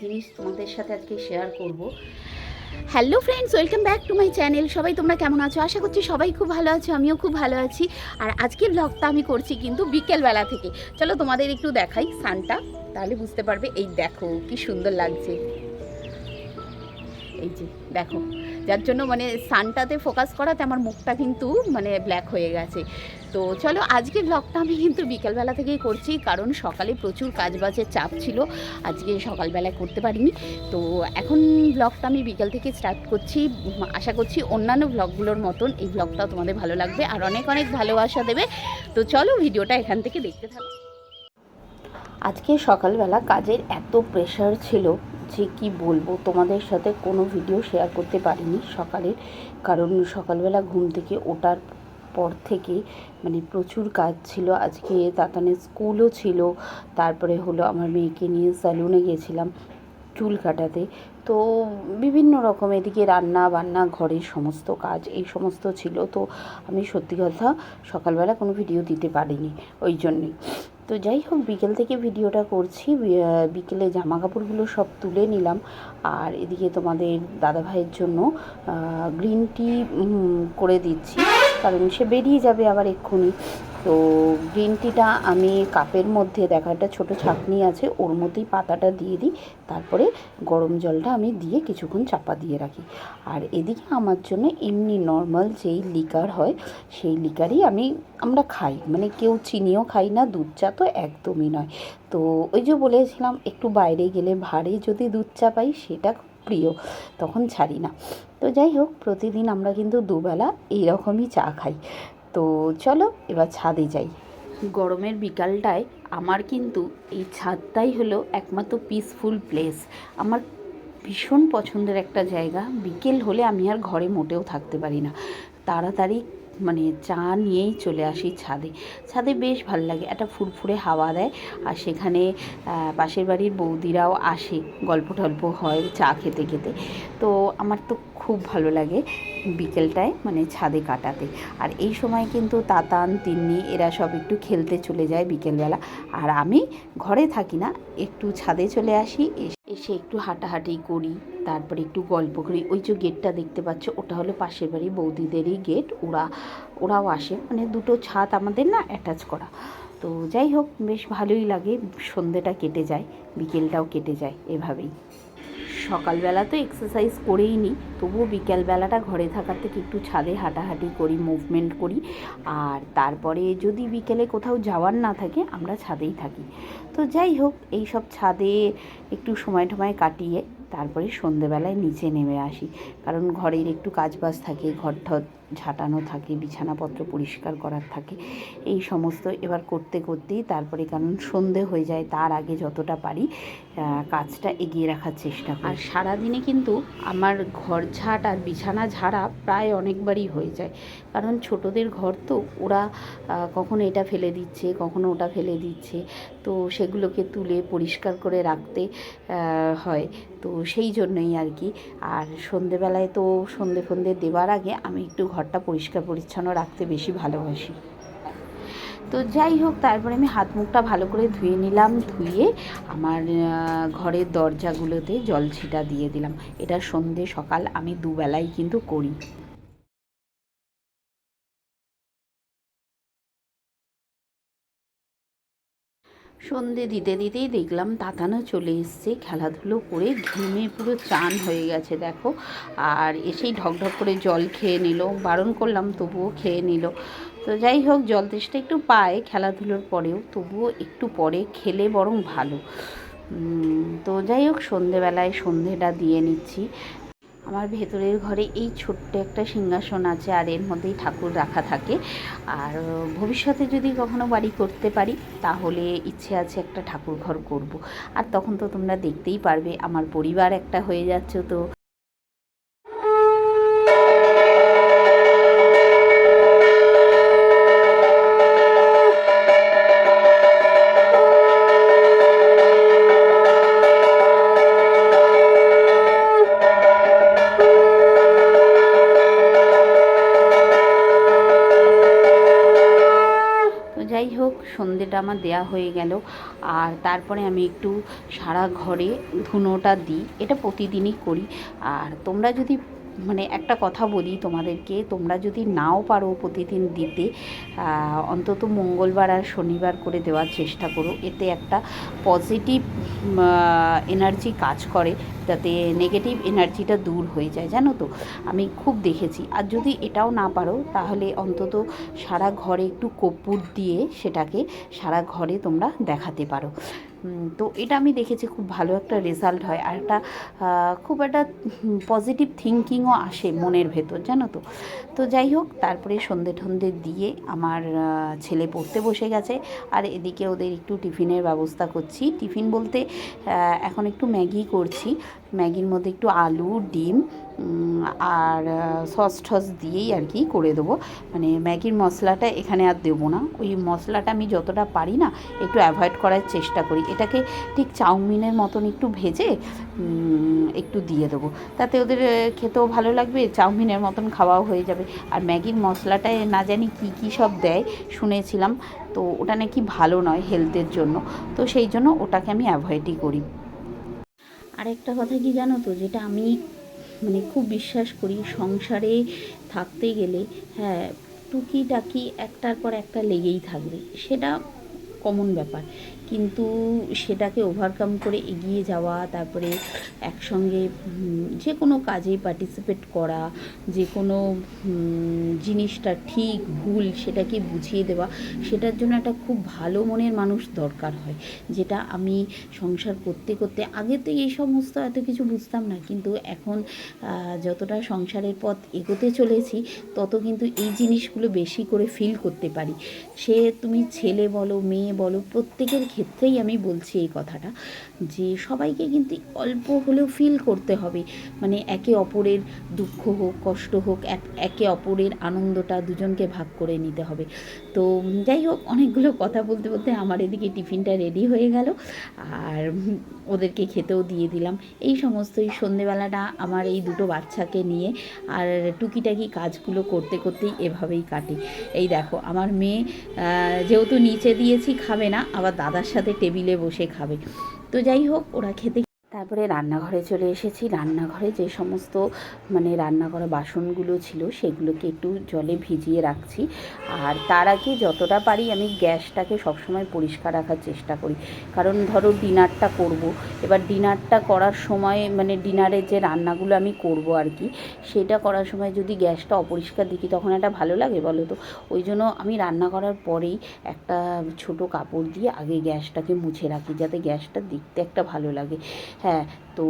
জিনিস তোমাদের সাথে আজকে শেয়ার করব। Hello friends welcome back to my channel সবাই তোমরা কেমন আছো? আশা করছি সবাই খুব ভালো আছো, আমিও খুব ভালো আছি। আর আজকের ব্লগটা আমি করছি কিন্তু বিকেলবেলা থেকে। চলো তোমাদের একটু দেখাই সানটা তাহলে বুঝতে পারবে, এই দেখো কি সুন্দর লাগছে। এই যে, দেখো। যার জন্য মানে সানটাতে ফোকাস করাতে আমার মুখটা কিন্তু মানে ব্ল্যাক হয়ে গেছে। তো চলো আজকে ব্লগটা আমি কিন্তু বিকালবেলা থেকেই করছি, কারণ সকালে প্রচুর কাজবাজের চাপ ছিল। আজকে সকালবেলায় করতে পারিনি। তো এখন ব্লগটা আমি বিকাল থেকে স্টার্ট করছি। আশা করছি অন্যান্য ব্লগগুলোর মতন এই ব্লগটা তোমাদের ভালো লাগবে আর অনেক অনেক ভালোবাসা দেবে। তো চলো ভিডিওটা এখান থেকে দেখতে থাকো। আজকে সকালবেলা কাজের এত প্রেশার ছিল যে কি বলব, তোমাদের সাথে কোনো ভিডিও শেয়ার করতে পারিনি সকালের। কারণ সকালবেলা ঘুম থেকে ওঠার পর থেকে মানে প্রচুর কাজ ছিল। আজকে তাতানের স্কুলও ছিল। তারপরে হলো আমার মেয়েকে নিয়ে স্যালুনে গিয়েছিলাম চুল কাটাতে। তো বিভিন্ন রকম এদিকে রান্না বান্না, ঘরের সমস্ত কাজ এই সমস্ত ছিল। তো আমি সত্যি কথা সকালবেলা কোনো ভিডিও দিতে পারিনি। ওই জন্যই। তো যাই হোক, বিকেল থেকে ভিডিওটা করছি। বিকেলে জামা কাপড়গুলো সব তুলে নিলাম। আর এদিকে তোমাদের দাদা ভাইয়ের জন্য গ্রিন টি করে দিচ্ছি। কারণ সে বেরিয়ে যাবে আবার এক্ষুনি। তো গ্রিন টিটা আমি কাপের মধ্যে, দেখা একটা ছোটো ছাঁকনি আছে, ওর মধ্যেই পাতাটা দিয়ে দিই, তারপরে গরম জলটা আমি দিয়ে কিছুক্ষণ চাপা দিয়ে রাখি। আর এদিকে আমার জন্য এমনি নর্মাল যেই লিকার হয়, সেই লিকারই আমি, আমরা খাই মানে কেউ চিনিও খাই না দুধ চা তো একদমই নয়। তো ওই যে বলেছিলাম, একটু বাইরে গেলে ভারে যদি দুধ চা পাই, সেটা প্রিয়, তখন ছাড়ি না। তো যাই হোক, প্রতিদিন আমরা কিন্তু দুবেলা এইরকমই চা খাই। তো চলো, এবার ছাদে যাই। গরমের বিকালটায় আমার কিন্তু এই ছাদটাই হলো একমাত্র পিসফুল প্লেস আমার ভীষণ পছন্দের একটা জায়গা। বিকেল হলে আমি আর ঘরে মোটেও থাকতে পারি না। তাড়াতাড়ি মানে চা নিয়েই চলে আসি ছাদে। ছাদে বেশ ভালো লাগে, একটা ফুরফুরে হাওয়া দেয়। আর সেখানে পাশের বাড়ির বৌদিরাও আসে, গল্প টল্প হয় চা খেতে খেতে। তো আমার তো খুব ভালো লাগে বিকেলটায় মানে ছাদে কাটাতে। আর এই সময় কিন্তু তাতান, তিন্নি এরা সব একটু খেলতে চলে যায় বিকেলবেলা। আর আমি ঘরে থাকি না, একটু ছাদে চলে আসি, এস- একটু হাঁটাহাঁটি করি, তারপরে একটু গল্প করি। ওই যে গেটটা দেখতে পাচ্ছ, ওটা হলো পাশের বাড়ি বৌদিদেরই গেট। ওরা, ওরাও আসে। মানে দুটো ছাদ আমাদের না অ্যাটাচ করা। তো যাই হোক, বেশ ভালোই লাগে। সন্ধেটা কেটে যায়, বিকেলটাও কেটে যায় এভাবেই। সকালবেলা তো এক্সারসাইজ করেই নিই তবুও বিকেলবেলাটা ঘরে থাকার থেকে একটু ছাদে হাঁটাহাঁটি করি মুভমেন্ট করি। আর তারপরে যদি বিকেলে কোথাও যাওয়ার না থাকে, আমরা ছাদেই থাকি। তো যাই হোক, এই সব ছাদে একটু সময় টময় কাটিয়ে তারপরে সন্ধেবেলায় নিচে নেমে আসি। কারণ ঘরের একটু কাজবাজ থাকে ঘর ঝাঁটানো থাকে, বিছানাপত্র পরিষ্কার করার থাকে, এই সমস্ত এবার করতে করতেই তারপরে কারণ সন্ধে হয়ে যায়, তার আগে যতটা পারি কাজটা এগিয়ে রাখার চেষ্টা আর সারাদিনে কিন্তু আমার ঘর ঝাঁট আর বিছানা ঝাড়া প্রায় অনেকবারই হয়ে যায়। কারণ ছোটদের ঘর তো, ওরা কখনো এটা ফেলে দিচ্ছে, কখনো ওটা ফেলে দিচ্ছে, তো সেগুলোকে তুলে পরিষ্কার করে রাখতে হয়। তো সেই জন্যই আর কি। আর সন্ধেবেলায় তো সন্ধে ফন্ধে দেওয়ার আগে আমি একটু ঘরটা পরিষ্কার পরিচ্ছন্ন রাখতে বেশি ভালোবাসি। তো যাই হোক, তারপরে আমি হাত মুখটা ভালো করে ধুয়ে নিলাম, ধুয়ে আমার ঘরের দরজাগুলোতে জল ছিটা দিয়ে দিলাম। এটা সন্ধে সকাল, আমি দুবেলাই কিন্তু করি। সন্ধে দিতে দিতেই দেখলাম তাতানো চলে এসছে। খেলাধুলো করে ঘেমে পুরো চান হয়ে গেছে, দেখো। আর এসেই ঢকঢক করে জল খেয়ে নিল, বারণ করলাম তবুও খেয়ে নিল। তো যাই হোক, জল তেষ্টা একটু পায়, খেলাধুলোর পরেও তবুও একটু পরে খেলে বরং ভালো। তো যাই হোক, সন্ধেবেলায় সন্ধেটা দিয়ে নিচ্ছি। আমার ভেতরের ঘরে এই ছোট্ট একটা সিংহাসন আছে আর এর মধ্যেই ঠাকুর রাখা থাকে আর ভবিষ্যতে যদি কখনো বাড়ি করতে পারি, তাহলে ইচ্ছে আছে একটা ঠাকুর ঘর করব। আর তখন তো তোমরা দেখতেই পারবে, আমার পরিবার একটা হয়ে যাচ্ছে, তো সন্ধেটা আমার দেয়া হয়ে গেল। আর তারপরে আমি একটু সারা ঘরে ধুনোটা দিই। এটা প্রতিদিনই করি। আর তোমরা যদি মানে একটা কথা বলি তোমাদেরকে, তোমরা যদি নাও পারো প্রতিদিন দিতে অন্তত মঙ্গলবার আর শনিবার করে দেওয়ার চেষ্টা করো। এতে একটা পজিটিভ এনার্জি কাজ করে, যাতে নেগেটিভ এনার্জিটা দূর হয়ে যায়, জানো তো? আমি খুব দেখেছি। আর যদি এটাও না পারো, তাহলে অন্তত সারা ঘরে একটু কর্পূর দিয়ে সেটাকে সারা ঘরে তোমরা দেখাতে পারো। তো এটা আমি দেখেছি খুব ভালো একটা রেজাল্ট হয়। আর একটা খুব একটা পজিটিভ থিঙ্কিংও আসে মনের ভেতর, জানো তো? তো যাই হোক, তারপরে সন্ধে ঠন্ধে দিয়ে আমার ছেলে পড়তে বসে গেছে। আর এদিকে ওদের একটু টিফিনের ব্যবস্থা করছি। টিফিন বলতে এখন একটু ম্যাগি করছি। ম্যাগির মধ্যে একটু আলু, ডিম আর সস টস দিয়েই আর কি করে দেবো। মানে ম্যাগির মশলাটা এখানে আর দেবো না। ওই মশলাটা আমি যতটা পারি না একটু অ্যাভয়েড করার চেষ্টা করি। এটাকে ঠিক চাউমিনের মতন একটু ভেজে একটু দিয়ে দেবো। তাতে ওদের খেতেও ভালো লাগবে, চাউমিনের মতন খাওয়াও হয়ে যাবে। আর ম্যাগির মশলাটায় না জানি কী কী সব দেয়, শুনেছিলাম। তো ওটা নাকি ভালো নয় হেলথের জন্য। তো সেই জন্য ওটাকে আমি অ্যাভয়েডই করি। আরেকটা কথা কি জানো তো? যেটা আমি মানে খুব বিশ্বাস করি, সংসারে থাকতে গেলে হ্যাঁ টুকিটাকি একটার পর একটা লেগেই থাকবে। সেটা কমন ব্যাপার। কিন্তু সেটাকে ওভারকাম করে এগিয়ে যাওয়া, তারপরে একসঙ্গে যে কোনো কাজে পার্টিসিপেট করা, যে কোনো জিনিসটা ঠিক, ভুল সেটাকে বুঝিয়ে দেওয়া, সেটার জন্য একটা খুব ভালো মনের মানুষ দরকার হয়। যেটা আমি সংসার করতে করতে, আগে তো এই সমস্ত এত কিছু বুঝতাম না, কিন্তু এখন যতটা সংসারের পথ এগোতে চলেছি, তত কিন্তু এই জিনিসগুলো বেশি করে ফিল করতে পারি। সে তুমি ছেলে বলো, মেয়ে বলো, প্রত্যেকের ক্ষেত্রেই আমি বলছি এই কথাটা, যে সবাইকে কিন্তু অল্প হলেও ফিল করতে হবে। মানে একে অপরের দুঃখ হোক, কষ্ট হোক, এক- অপরের আনন্দটা দুজনকে ভাগ করে নিতে হবে। তো যাই হোক, অনেকগুলো কথা বলতে বলতে আমার এদিকে টিফিনটা রেডি হয়ে গেল। আর ওদেরকে খেতেও দিয়ে দিলাম। এই সমস্ত এই সন্ধেবেলাটা আমার এই দুটো বাচ্চাকে নিয়ে আর টুকিটাকি কাজগুলো করতে করতেই এভাবেই কাটে। এই দেখো, আমার মেয়ে যেহেতু নিচে দিয়েছি, খাবে না, আবার দাদার সাথে টেবিলে বসে খাবে। তো যাই হোক ওরা খেতে তারপরে রান্নাঘরে চলে এসেছি। রান্নাঘরে যে সমস্ত মানে রান্না করা বাসনগুলো ছিল সেগুলোকে একটু জলে ভিজিয়ে রাখছি। আর তার আগে যতটা পারি আমি গ্যাসটাকে সবসময় পরিষ্কার রাখার চেষ্টা করি। কারণ ধরো ডিনারটা করব। এবার ডিনারটা করার সময় মানে ডিনারের যে রান্নাগুলো আমি করব আর কি, সেটা করার সময় যদি গ্যাসটা অপরিষ্কার দেখি তখন একটা ভালো লাগে বলো তো? ওই জন্য আমি রান্না করার পরেই একটা ছোট কাপড় দিয়ে আগে গ্যাসটাকে মুছে রাখি, যাতে গ্যাসটা দেখতে একটা ভালো লাগে। হ্যাঁ তো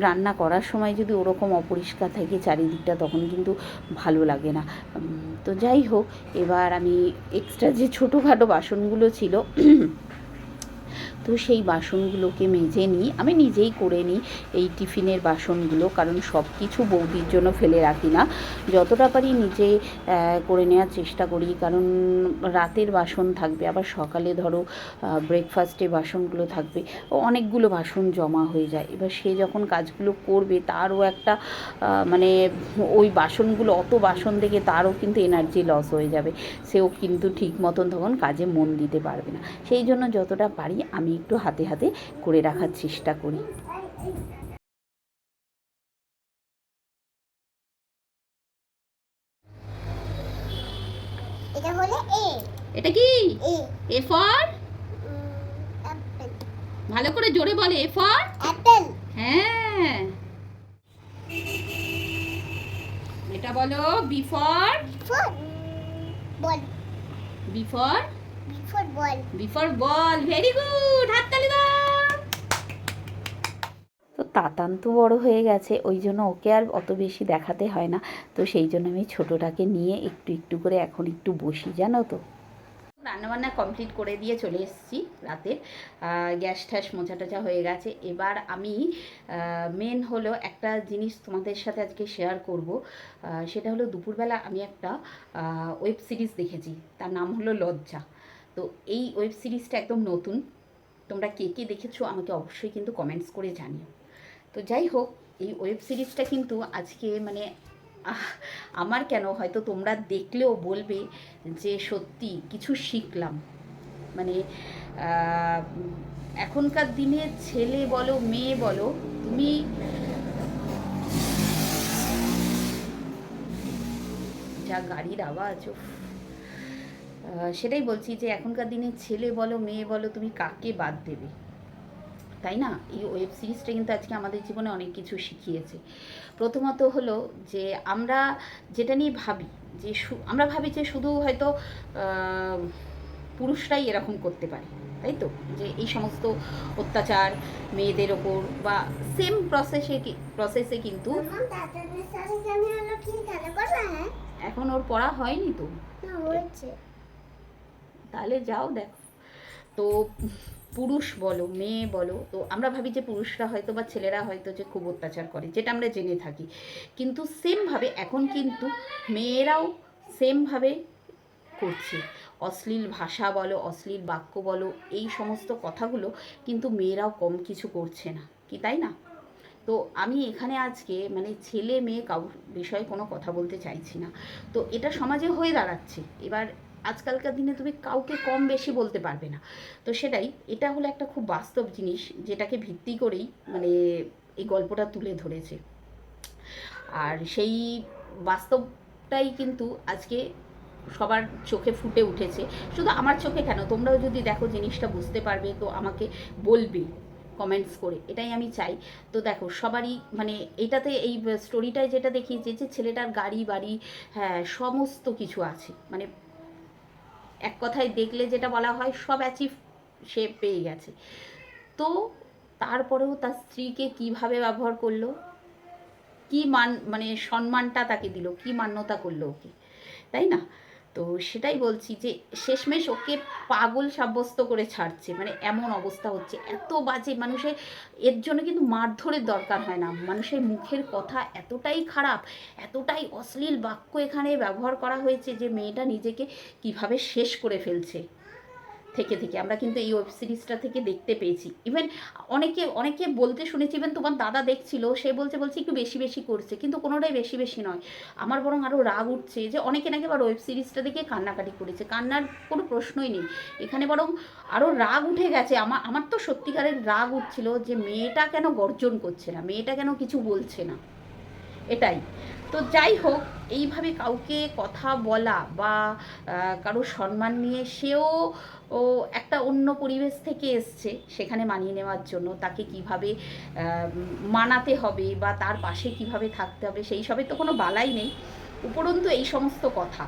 রান্না করার সময় যদি ওরকম অপরিষ্কার থাকে চারিদিকটা, তখন কিন্তু ভালো লাগে না। তো যাই হোক, এবার আমি এক্সট্রা যে ছোটোখাটো বাসনগুলো ছিল তো সেই বাসনগুলোকে মেজে নিই, আমি নিজেই করে নিই এই টিফিনের বাসনগুলো, কারণ সব কিছু বৌদির জন্য ফেলে রাখি না। যতটা পারি নিজে করে নেওয়ার চেষ্টা করি, কারণ রাতের বাসন থাকবে, আবার সকালে ধরো ব্রেকফাস্টে বাসনগুলো থাকবে ও অনেকগুলো বাসন জমা হয়ে যায়। এবার সে যখন কাজগুলো করবে, তারও একটা মানে ওই বাসনগুলো, অত বাসন দেখে তারও কিন্তু এনার্জি লস হয়ে যাবে। সেও কিন্তু ঠিক মতন তখন কাজে মন দিতে পারবে না। সেই জন্য যতটা পারি আমি একটু হাতে হাতে করে রাখার চেষ্টা করি। এটা হলো এ এটা কি? এ ফর ভালো করে জোরে বলে এ ফর অ্যাপেল হ্যাঁ। এটা বলো B for for ball. B for for ball very good হাততালি দাও। তো তাতান তো বড় হয়ে গেছে ওই জন্য ওকে আর অত বেশি দেখাতে হয় না। তো সেই জন্য আমি ছোটোটাকে নিয়ে একটু একটু করে এখন একটু বসি জানো তো? রান্নাবান্না কমপ্লিট করে দিয়ে চলে এসেছি রাতে গ্যাস ট্যাস মোছা টোচা হয়ে গেছে। এবার আমি মেন হলো একটা জিনিস তোমাদের সাথে আজকে শেয়ার করব। সেটা হলো দুপুরবেলা আমি একটা ওয়েব সিরিজ দেখেছি। তার নাম হলো লজ্জা। তো এই ওয়েব সিরিজটা একদম নতুন। তোমরা কে কে দেখেছ আমাকে অবশ্যই কিন্তু কমেন্টস করে জানিও। তো যাই হোক, এই ওয়েব সিরিজটা কিন্তু আজকে মানে আমার কেন হয়তো তোমরা দেখলেও বলবে যে সত্যি কিছু শিখলাম। মানে এখনকার দিনে ছেলে বলো, মেয়ে বলো, তুমি যা গাড়ির আওয়াজ সেটাই বলছি যে এখনকার দিনে ছেলে বলো মেয়ে বলো তুমি কাকে বাদ দেবে? তাই না? এই ওয়েব সিরিজটা কিন্তু আজকে আমাদের জীবনে অনেক কিছু শিখিয়েছে। প্রথমত হলো যে আমরা যেটা নিয়ে ভাবি যে আমরা ভাবি যে শুধু হয়তো পুরুষরাই এরকম করতে পারে তাই তো? যে এই সমস্ত অত্যাচার মেয়েদের ওপর বা সেম প্রসেসে প্রসেসে কিন্তু হ্যাঁ? এখন ওর পড়া হয়নি তো? তাহলে যাও দেখো। তো পুরুষ বলো, মেয়ে বলো, তো আমরা ভাবি যে পুরুষরা হয়তো বা ছেলেরা হয়তো যে খুব অত্যাচার করে, যেটা আমরা জেনে থাকি। কিন্তু সেমভাবে এখন কিন্তু মেয়েরাও সেমভাবে করছে। অশ্লীল ভাষা বলো, অশ্লীল বাক্য বলো, এই সমস্ত কথাগুলো কিন্তু মেয়েরাও কম কিছু করছে না, কি তাই না? তো আমি এখানে আজকে মানে ছেলে মেয়ে কাউ বিষয়ে কোনো কথা বলতে চাইছি না। তো এটা সমাজে হয়ে দাঁড়াচ্ছে। এবার আজকালকার দিনে তুমি কাউকে কম বেশি বলতে পারবে না। তো সেটাই, এটা হলো একটা খুব বাস্তব জিনিস, যেটাকে ভিত্তি করেই মানে এই গল্পটা তুলে ধরেছে। আর সেই বাস্তবটাই কিন্তু আজকে সবার চোখে ফুটে উঠেছে। শুধু আমার চোখে কেন? তোমরাও যদি দেখো জিনিসটা বুঝতে পারবে, তো আমাকে বলবে কমেন্টস করে। এটাই আমি চাই। তো দেখো, সবারই মানে এটাতে এই স্টোরিটায় যেটা দেখিয়েছে যে ছেলেটার গাড়ি বাড়ি হ্যাঁ সমস্ত কিছু আছে। মানে এক কথায় দেখলে যেটা বলা হয় সব অ্যাচিভ সে পেয়ে গেছে। তো তারপরেও তার স্ত্রীকে কীভাবে ব্যবহার করল? কি মান মানে সম্মানটা তাকে দিল? কি মান্যতা করল ওকে? তাই না? তো সেটাই বলছি যে শেষমেশ ওকে পাগল সাব্যস্ত করে ছাড়ছে। মানে এমন অবস্থা হচ্ছে। এত বাজে মানুষের, এর জন্য কিন্তু মারধরের দরকার হয় না। মানুষের মুখের কথা এতটাই খারাপ, এতটাই অশ্লীল বাক্য এখানে ব্যবহার করা হয়েছে যে মেয়েটা নিজেকে কীভাবে শেষ করে ফেলছে। থেকে থেকে। আমরা কিন্তু এই ওয়েব সিরিজটা থেকে দেখতে পেয়েছি। ইভেন অনেকে অনেকে বলতে শুনেছি ইভেন তোমার দাদা দেখছিল, সে বলছে বলছে একটু বেশি বেশি করছে, কিন্তু কোনোটাই বেশি বেশি নয়। আমার বরং আরও রাগ উঠছে যে অনেকে নাকি আবার ওয়েব সিরিজটা দেখে কান্নাকাটি করেছে। কান্নার কোনো প্রশ্নই নেই। এখানে বরং আরও রাগ উঠে গেছে। আমার আমার তো সত্যিকারের রাগ উঠছিল যে মেয়েটা কেন গর্জন করছে না? মেয়েটা কেন কিছু বলছে না? এটাই। তো যাই হোক, এইভাবে কাউকে কথা বলা বা কারও সম্মান নিয়ে সেও, ও একটা অন্য পরিবেশ থেকে এসছে, সেখানে মানিয়ে নেওয়ার জন্য তাকে কীভাবে মানাতে হবে বা তার পাশে কীভাবে থাকতে হবে, সেই সবে তো কোনো বালাই নেই। উপরন্তু এই সমস্ত কথা।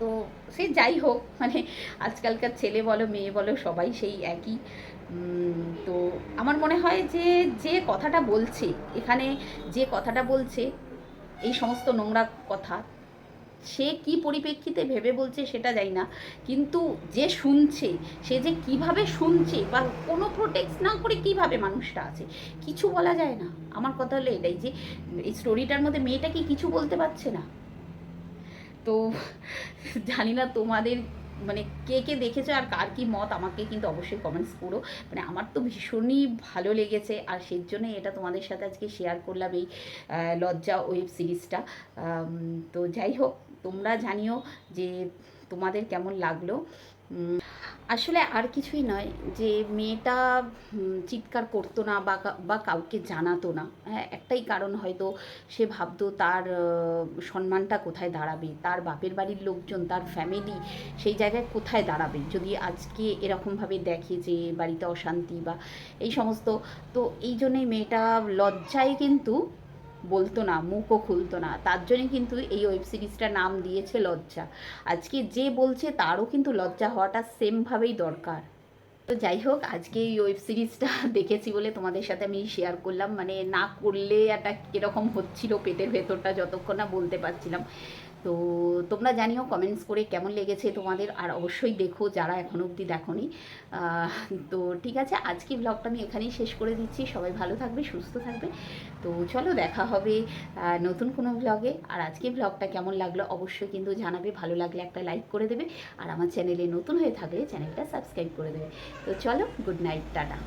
তো সে যাই হোক মানে আজকালকার ছেলে বলো, মেয়ে বলো, সবাই সেই একই। তো আমার মনে হয় যে যে কথাটা বলছে, এখানে যে কথাটা বলছে, এই সমস্ত নোংরা কথা, সে কি পরিপ্রেক্ষিতে ভেবে বলছে সেটা জানি না, কিন্তু যে শুনছে, সে যে কীভাবে শুনছে বা কোনো প্রোটেক্ট না করে কীভাবে মানুষটা আছে, কিছু বলা যায় না। আমার কথা হলো এটাই যে, এই স্টোরিটার মধ্যে মেয়েটা কি কিছু বলতে পারছে না? তো জানি না তোমাদের মানে কে কে দেখেছ আর কার কি মত, আমাকে কিন্তু অবশ্যই কমেন্টস করো। মানে আমার তো ভীষণই ভালো লেগেছে আর সেই জন্যই এটা তোমাদের সাথে আজকে শেয়ার করলাম এই লজ্জা ওয়েব সিরিজটা তো যাই হোক, তোমরা জানিও যে তোমাদের কেমন লাগল। আসলে আর কিছুই নয় যে মেয়েটা চিৎকার করতো না বা বা কাউকে জানাতো না। হ্যাঁ একটাই কারণ হয়তো সে ভাবতো তার সম্মানটা কোথায় দাঁড়াবে? তার বাপের বাড়ির লোকজন, তার ফ্যামিলি সেই জায়গায় কোথায় দাঁড়াবে? যদি আজকে এরকমভাবে দেখে যে বাড়িতে অশান্তি বা এই সমস্ত, তো এই জন্যই মেয়েটা লজ্জায় কিন্তু বলতো না, মুখও খুলতো না। তার জন্যই কিন্তু এই ওয়েব সিরিজটার নাম দিয়েছে লজ্জা। আজকে যে বলছে তারও কিন্তু লজ্জা হওয়াটা সেমভাবেই দরকার। তো যাই হোক, আজকে এই ওয়েব সিরিজটা দেখেছি বলে তোমাদের সাথে আমি শেয়ার করলাম। মানে না করলে একটা কীরকম হচ্ছিল পেটের ভেতরটা, যতক্ষণ না বলতে পারছিলাম। তো তোমরা জানিও কমেন্টস করে কেমন লেগেছে তোমাদের, আর অবশ্যই দেখো যারা এখনও অবধি দেখোনি। তো ঠিক আছে, আজকে ব্লগটা আমি এখানেই শেষ করে দিচ্ছি। সবাই ভালো থাকবে, সুস্থ থাকবে। তো চলো দেখা হবে নতুন কোনো ব্লগে আর আজকে ব্লগটা কেমন লাগল অবশ্যই কিন্তু জানাবে। ভালো লাগলে একটা লাইক করে দেবে। আর আমার চ্যানেলে নতুন হয়ে থাকলে চ্যানেলটা সাবস্ক্রাইব করে দেবে। তো চলো গুড নাইট টাটা।